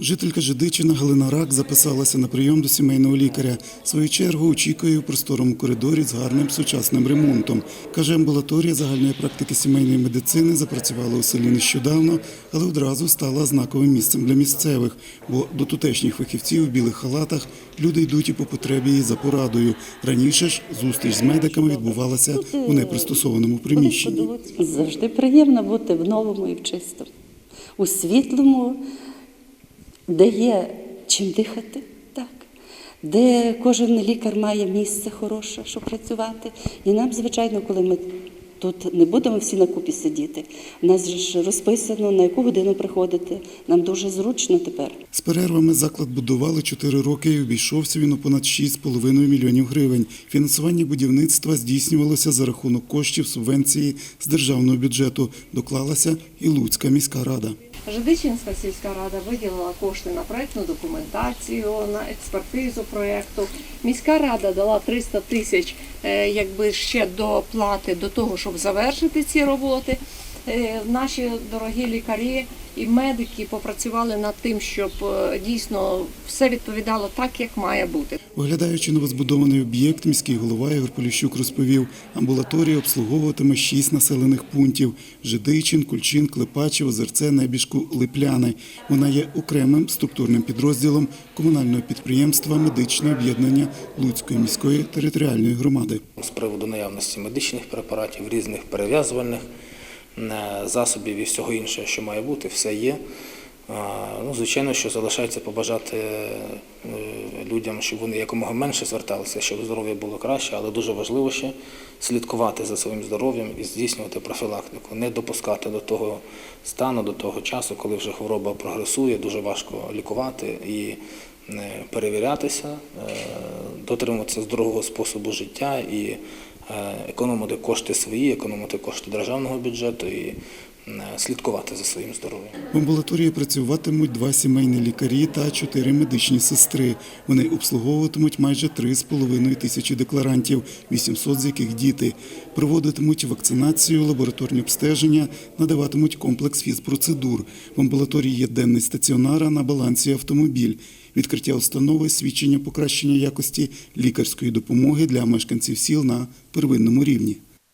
Жителька Жидичина Галина Рак записалася на прийом до сімейного лікаря. Свою чергу очікує у просторому коридорі з гарним сучасним ремонтом. Каже, амбулаторія загальної практики сімейної медицини запрацювала у селі нещодавно, але одразу стала знаковим місцем для місцевих, бо до тутешніх фахівців у білих халатах люди йдуть і по потребі і за порадою. Раніше ж зустріч з медиками відбувалася у непристосованому приміщенні. Завжди приємно бути в новому і в чистому, у світлому, де є чим дихати, так, де кожен лікар має місце хороше, щоб працювати. І нам, звичайно, коли ми тут не будемо всі на купі сидіти, у нас же ж розписано, на яку годину приходити. Нам дуже зручно тепер. З перервами заклад будували 4 роки і обійшовся він у понад 6,5 мільйонів гривень. Фінансування будівництва здійснювалося за рахунок коштів субвенції з державного бюджету. Доклалася і Луцька міська рада. Жидичинська сільська рада виділила кошти на проєктну документацію, на експертизу проєкту. Міська рада дала 300 тисяч е, якби ще до плати до того, щоб завершити ці роботи. Е, Наші дорогі лікарі і медики попрацювали над тим, щоб е, дійсно все відповідало так, як має бути. Оглядаючи новозбудований об'єкт, міський голова Ігор Поліщук розповів, амбулаторія обслуговуватиме шість населених пунктів – Жидичин, Кульчин, Клепачів, Озерце, Небіжку, Липляни. Вона є окремим структурним підрозділом комунального підприємства «Медичне об'єднання Луцької міської територіальної громади. з приводу наявності медичних препаратів, різних перев'язувальних засобів і всього іншого, що має бути, все є. Ну, звичайно, що залишається побажати е, людям, щоб вони якомога менше зверталися, щоб здоров'я було краще, але дуже важливо ще слідкувати за своїм здоров'ям і здійснювати профілактику, не допускати до того стану, до того часу, коли вже хвороба прогресує, дуже важко лікувати і е, перевірятися, е, дотримуватися здорового способу життя і е, економити кошти свої, економити кошти державного бюджету і е, слідкувати за своїм здоров'ям. В амбулаторії працюватимуть два сімейні лікарі та чотири медичні сестри. Вони обслуговуватимуть майже 3,5 тисячі декларантів, 800 з яких діти. Проводитимуть вакцинацію, лабораторні обстеження, надаватимуть комплекс фізпроцедур. В амбулаторії є денний стаціонар, а на балансі автомобіль. Відкриття установи свідчення покращення якості лікарської допомоги для мешканців сіл на первинному рівні.